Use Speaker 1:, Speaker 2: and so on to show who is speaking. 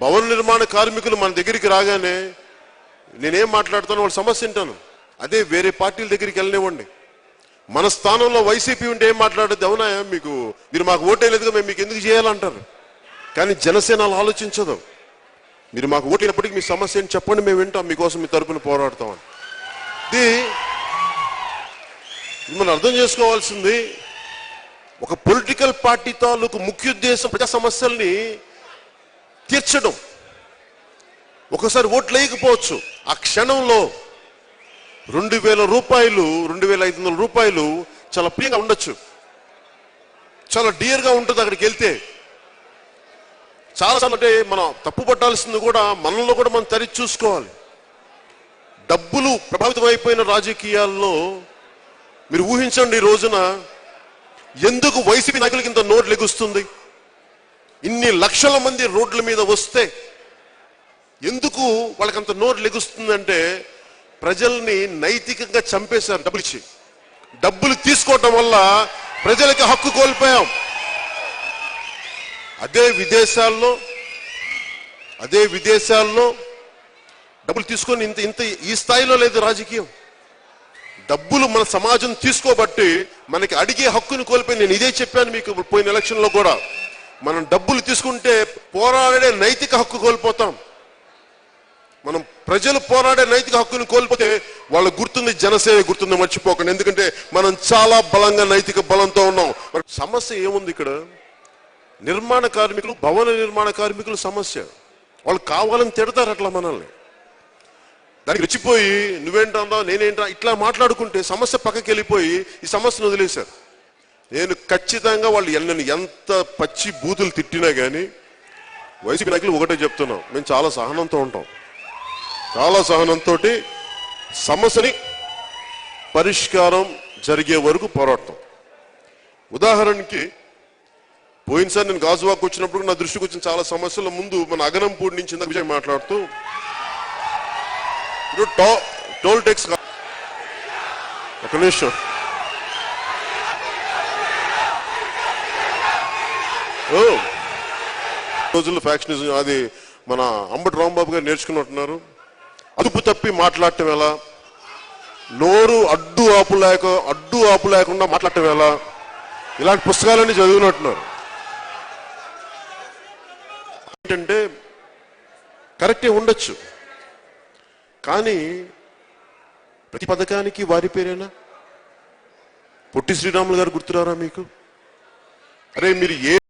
Speaker 1: భవన నిర్మాణ కార్మికులు మన దగ్గరికి రాగానే నేనేం మాట్లాడుతానో వాళ్ళ సమస్య వింటాను. అదే వేరే పార్టీల దగ్గరికి వెళ్ళనివ్వండి. మన స్థానంలో వైసీపీ ఉంటే ఏం మాట్లాడద్దు అవునా మీకు? మీరు మాకు ఓటేయలేదుగా మేము మీకు ఎందుకు చేయాలంటారు? కానీ జనసేన అలా ఆలోచించదు. మీరు మాకు ఓటైనప్పటికీ మీ సమస్య ఏంటి చెప్పండి మేము వింటాం మీకోసం మీ తరపున పోరాడతామని. ఇది మిమ్మల్ని మనం అర్థం చేసుకోవాల్సింది ఒక పొలిటికల్ పార్టీ తాలూకు ముఖ్య ఉద్దేశం ప్రజా సమస్యల్ని తీర్చడం. ఒకసారి ఓట్లు వేయకపోవచ్చు ఆ క్షణంలో రెండు వేల రూపాయలు రెండు వేల ఐదు వందల రూపాయలు చాలా ప్రియంగా ఉండొచ్చు. చాలా డియర్గా ఉంటుంది అక్కడికి వెళ్తే. చాలా అంటే మనం తప్పు పట్టాల్సింది కూడా మనలో కూడా మనం తరి చూసుకోవాలి. డబ్బులు ప్రభావితం అయిపోయిన రాజకీయాల్లో మీరు ఊహించండి ఈ రోజున ఎందుకు వైసీపీ నాయకులకి ఇంత నోట్లు ఎగుస్తుంది ఇన్ని లక్షల మంది రోడ్ల మీద వస్తే ఎందుకు వాళ్ళకంత నోరు లెగుస్తుందంటే ప్రజల్ని నైతికంగా చంపేశారు డబ్బులు ఇచ్చి. డబ్బులు తీసుకోవటం వల్ల ప్రజలకి హక్కు కోల్పోయాం. అదే విదేశాల్లో అదే విదేశాల్లో డబ్బులు తీసుకొని ఇంత ఇంత ఈ స్థాయిలో లేదు రాజకీయం. డబ్బులు మన సమాజం తీసుకోబట్టి మనకి అడిగే హక్కును కోల్పోయి నేను ఇదే చెప్పాను మీకు పోయిన ఎలక్షన్లో కూడా. మనం డబ్బులు తీసుకుంటే పోరాడే నైతిక హక్కు కోల్పోతాం. మనం ప్రజలు పోరాడే నైతిక హక్కును కోల్పోతే వాళ్ళ గుర్తుంది జనసేవ గుర్తుంది మర్చిపోకండి. ఎందుకంటే మనం చాలా బలంగా నైతిక బలంతో ఉన్నాం. సమస్య ఏముంది ఇక్కడ? నిర్మాణ కార్మికులు భవన నిర్మాణ కార్మికులు సమస్య. వాళ్ళు కావాలని తిడతారు అట్లా మనల్ని. దానికి రెచ్చిపోయి నువ్వేంటా నేనేంటా ఇట్లా మాట్లాడుకుంటే సమస్య పక్కకి వెళ్ళిపోయి ఈ సమస్యను వదిలేశారు. నేను ఖచ్చితంగా వాళ్ళు ఎన్నని ఎంత పచ్చి బూతులు తిట్టినా కానీ వైసీపీ నాయకులు ఒకటే చెప్తున్నాం మేము చాలా సహనంతో ఉంటాం. చాలా సహనంతో సమస్యని పరిష్కారం జరిగే వరకు పోరాడతాం. ఉదాహరణకి పోయినసారి నేను గాజువాకు వచ్చినప్పుడు నా దృష్టికి వచ్చిన చాలా సమస్యల ముందు మన అగనంపూడి నుంచి ఇందాక విజయ్ మాట్లాడుతూ టో టోల్ టెక్స్ ఒక నిమిషం. రోజుల్లో ఫ్యాక్షనిజం అది మన అంబటి రాంబాబు గారు నేర్చుకున్నట్టున్నారు. అదుపు తప్పి మాట్లాడటం ఎలా? నోరు అడ్డు ఆపు లేక అడ్డు ఆపు లేకుండా మాట్లాడటం ఎలా? ఇలాంటి పుస్తకాలన్నీ చదివినట్టున్నారు ఏంటంటే కరెక్టే ఉండొచ్చు. కానీ ప్రతి పథకానికి వారి పేరేనా? పొట్టి శ్రీరాములు గారు గుర్తురారా మీకు? అరే మీరు ఏ